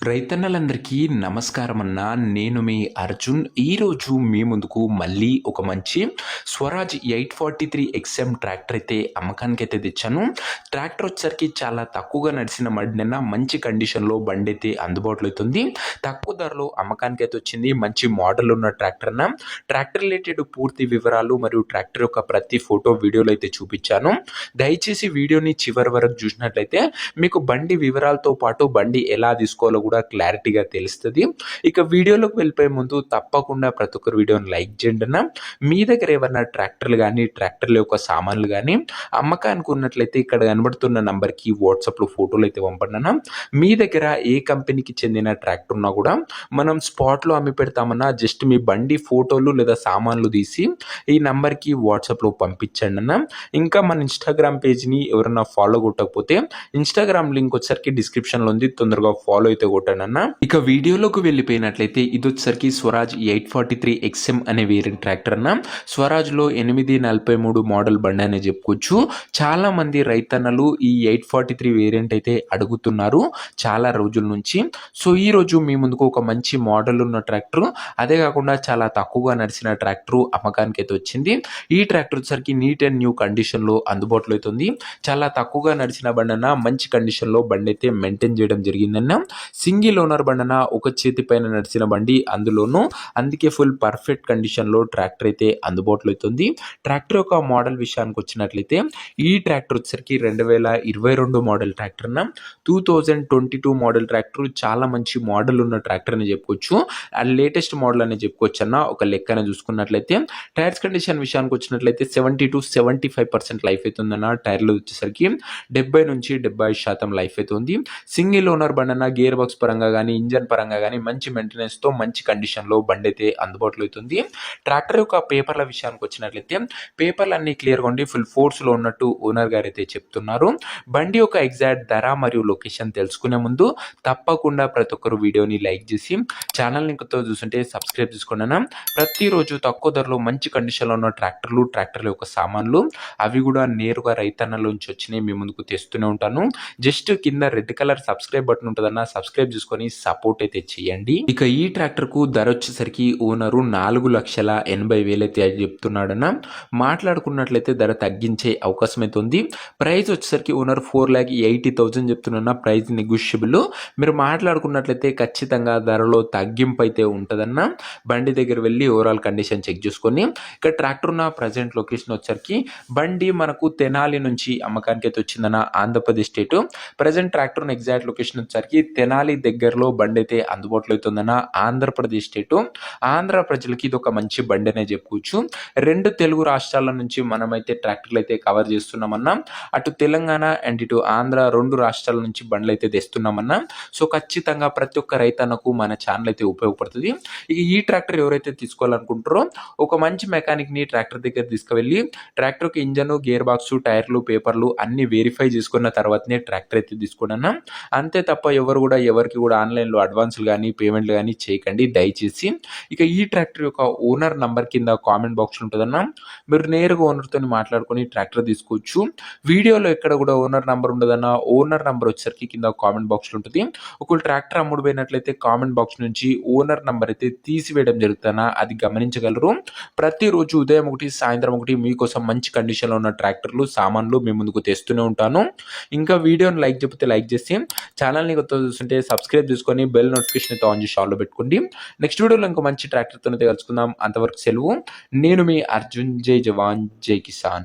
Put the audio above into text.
రైతన్నలందరికీ నమస్కారం అన్న నేను మీ అర్జున్. ఈరోజు మీ ముందుకు మళ్ళీ ఒక మంచి Swaraj eight forty three XM tractor అయితే అమ్మకానికి అయితే తెచ్చాను. ట్రాక్టర్ వచ్చేసరికి చాలా తక్కువగా నడిచిన మడిన మంచి కండిషన్లో బండి అయితే అందుబాటులో అవుతుంది. తక్కువ ధరలో అమ్మకానికి అయితే వచ్చింది. మంచి మోడల్ ఉన్న ట్రాక్టర్ అన్న. ట్రాక్టర్ రిలేటెడ్ పూర్తి వివరాలు మరియు ట్రాక్టర్ యొక్క ప్రతి ఫోటో వీడియోలు అయితే చూపించాను. దయచేసి వీడియోని చివరి వరకు చూసినట్లయితే మీకు బండి వివరాలతో పాటు బండి ఎలా తీసుకోవాలో కూడా క్లారిటీగా తెలుస్తుంది. ఇక వీడియోలోకి వెళ్ళిపోయే ముందు తప్పకుండా ప్రతి ఒక్కరు వీడియోని లైక్ చేయండి అన్న. మీ దగ్గర ఏమన్నా ట్రాక్టర్లు కానీ ట్రాక్టర్ల యొక్క సామాన్లు కానీ అమ్మకానికి ఉన్నట్లయితే ఇక్కడ కనబడుతున్న నంబర్కి వాట్సాప్లో ఫోటోలు అయితే పంపండి అన్న. మీ దగ్గర ఏ కంపెనీకి చెందిన ట్రాక్టర్ ఉన్నా కూడా మనం స్పాట్లో అమ్మి పెడతామన్నా జస్ట్ మీ బండి ఫోటోలు లేదా సామాన్లు తీసి ఈ నంబర్కి వాట్సాప్లో పంపించండి అన్న. ఇంకా మన ఇన్స్టాగ్రామ్ పేజ్ని ఎవరైనా ఫాలో కొట్టకపోతే ఇన్స్టాగ్రామ్ లింక్ వచ్చేసరికి డిస్క్రిప్షన్లో ఉంది. తొందరగా ఫాలో అయితే కొట్టండి ఇక వీడియోలోకి వెళ్ళిపోయినట్లయితే ఇది వచ్చేసరికి Swaraj eight forty three XM అనే వేరియంట్ ట్రాక్టర్ అన్న. స్వరాజ్లో ఎనిమిది నలభై మూడు మోడల్ బండి అనే చెప్పుకోవచ్చు. చాలా మంది రైతన్నలు ఈ ఎయిట్ ఫార్టీ త్రీ వేరియంట్ అయితే అడుగుతున్నారు చాలా రోజుల నుంచి. సో ఈ రోజు మీ ముందుకు ఒక మంచి మోడల్ ఉన్న ట్రాక్టర్ అదే కాకుండా చాలా తక్కువగా నడిచిన ట్రాక్టర్ అమ్మకానికి అయితే వచ్చింది. ఈ ట్రాక్టర్ వచ్చేసరికి నీట్ అండ్ న్యూ కండిషన్లో అందుబాటులో అవుతుంది చాలా తక్కువగా నడిచిన బండి అన్న మంచి కండిషన్లో బండి అయితే మెయింటైన్ చేయడం జరిగిందన్న. సింగిల్ ఓనర్ బండి అన్న ఒక చేతి పైన నడిచిన బండి అందులోనూ. అందుకే ఫుల్ పర్ఫెక్ట్ కండిషన్లో ట్రాక్టర్ అయితే అందుబాటులో అవుతుంది. ట్రాక్టర్ యొక్క మోడల్ విషయానికి వచ్చినట్లయితే ఈ ట్రాక్టర్ వచ్చేసరికి రెండు వేల ఇరవై రెండు మోడల్ ట్రాక్టర్ అన్న. Two thousand twenty two model tractor చాలా మంచి మోడల్ ఉన్న ట్రాక్టర్ అని చెప్పుకోవచ్చు. అండ్ లేటెస్ట్ మోడల్ అని చెప్పుకోవచ్చు అన్న ఒక లెక్కన చూసుకున్నట్లయితే. టైర్స్ కండిషన్ విషయానికి వచ్చినట్లయితే seventy to seventy five percent life అవుతుందన్న టైర్లు వచ్చేసరికి. డెబ్బై నుంచి డెబ్బై శాతం లైఫ్ అవుతుంది. సింగిల్ ఓనర్ బండి అన్న గేర్ బాక్స్ పరంగా కానీ ఇంజన్ పరంగా కానీ మంచి మెయింటెనెన్స్తో మంచి కండిషన్లో బండి అయితే అందుబాటులో అవుతుంది. ట్రాక్టర్ యొక్క పేపర్ల విషయానికి వచ్చినట్లయితే పేపర్లు అన్ని క్లియర్గా ఉండి ఫుల్ ఫోర్స్లో ఉన్నట్టు ఓనర్ గారు అయితే చెప్తున్నారు. బండి యొక్క ఎగ్జాక్ట్ ధర మరియు లొకేషన్ తెలుసుకునే ముందు తప్పకుండా ప్రతి ఒక్కరు వీడియోని లైక్ చేసి ఛానల్ని ఇంకతో చూస్తుంటే సబ్స్క్రైబ్ చేసుకోండి ప్రతిరోజు తక్కువ ధరలో మంచి కండిషన్లో ఉన్న ట్రాక్టర్లు ట్రాక్టర్ల యొక్క సామాన్లు అవి కూడా నేరుగా రైతన్నలోంచి వచ్చినాయి మీ ముందుకు తెస్తూనే ఉంటాను. జస్ట్ కింద రెడ్ కలర్ సబ్స్క్రైబ్ బటన్ ఉంటుందన్న సబ్స్క్రైబ్ చేసుకొని సపోర్ట్ అయితే చేయండి. ఇక ఈ ట్రాక్టర్కు ధర వచ్చేసరికి ఓనరు నాలుగు లక్షల ఎనభై వేలు అయితే చెప్తున్నాడన్న. మాట్లాడుకున్నట్లయితే ధర తగ్గించే అవకాశం అయితే ఉంది. ప్రైస్ వచ్చేసరికి owner four lakh eighty thousand చెప్తున్నా ప్రైస్ నెగోషియబుల్ మీరు మాట్లాడుకున్నట్లయితే ఖచ్చితంగా ధరలో తగ్గింపు అయితే ఉంటుందన్న. బండి దగ్గర వెళ్ళి ఓవరాల్ కండిషన్ చెక్ చేసుకొని ఇక ట్రాక్టర్ ఉన్న ప్రజెంట్ లొకేషన్ వచ్చేసరికి బండి మనకు తెనాలి నుంచి అమ్మకానికి అయితే వచ్చిందన్న Andhra Pradesh state present tractor exact location వచ్చేసరికి తెనాలి దగ్గరలో బండి అయితే అందుబాటులో అవుతుందన్న ఆంధ్రప్రదేశ్ స్టేట్. ఆంధ్ర ప్రజలకి ఇది ఒక మంచి బండి అనే చెప్పుకోవచ్చు. రెండు తెలుగు రాష్ట్రాల నుంచి మనమైతే ట్రాక్టర్లు అయితే కవర్ చేస్తున్నామన్నా అటు తెలంగాణ అండ్ ఇటు ఆంధ్ర రెండు రాష్ట్రాల నుంచి బండ్లు అయితే తెస్తున్నామన్నా. సో ఖచ్చితంగా ప్రతి ఒక్క రైతన్నకు మన ఛానల్ అయితే ఉపయోగపడుతుంది. ఇక ఈ ట్రాక్టర్ ఎవరైతే తీసుకోవాలనుకుంటారో ఒక మంచి మెకానిక్ని ట్రాక్టర్ దగ్గర తీసుకువెళ్ళి ట్రాక్టర్కి ఇంజన్ గేర్ బాక్స్ టైర్లు పేపర్లు అన్ని వెరిఫై చేసుకున్న తర్వాతనే ట్రాక్టర్ అయితే తీసుకున్నా అంతే తప్ప ఎవరు కూడా ఎవరు ఎవరికి కూడా ఆన్లైన్లో అడ్వాన్స్లు కానీ పేమెంట్లు కానీ చేయకండి. దయచేసి ఇక ఈ ట్రాక్టర్ యొక్క ఓనర్ నంబర్ కింద కామెంట్ బాక్స్ ఉంటుందన్న. మీరు నేరుగా ఓనర్తో మాట్లాడుకొని ట్రాక్టర్ తీసుకోవచ్చు. వీడియోలో ఎక్కడ కూడా ఓనర్ నంబర్ ఉండదన్న ఓనర్ నంబర్ వచ్చేసరికి కింద కామెంట్ బాక్స్లో ఉంటుంది. ఒకవేళ ట్రాక్టర్ అమ్ముడు పోయినట్లయితే కామెంట్ బాక్స్ నుంచి ఓనర్ నంబర్ అయితే తీసివేయడం జరుగుతుందన్న అది గమనించగలరు. ప్రతిరోజు ఉదయం ఒకటి సాయంత్రం ఒకటి మీకోసం మంచి కండిషన్లో ఉన్న ట్రాక్టర్లు సామాన్లు మీ ముందుకు తెస్తూనే ఉంటాను. ఇంకా వీడియోని లైక్ చెప్తే లైక్ చేసి ఛానల్ని కొత్త చూస్తుంటే సబ్స్క్రైబ్ చేసుకొని బెల్ నోటిఫికేషన్ అయితే ఆన్ చేసి ఆన్లో పెట్టుకోండి. నెక్స్ట్ వీడియోలో ఇంకో మంచి ట్రాక్టర్తో అయితే కలుసుకుందాం అంతవరకు సెలవు. నేను మీ అర్జున్. జై జవాన్. జై కిసాన్.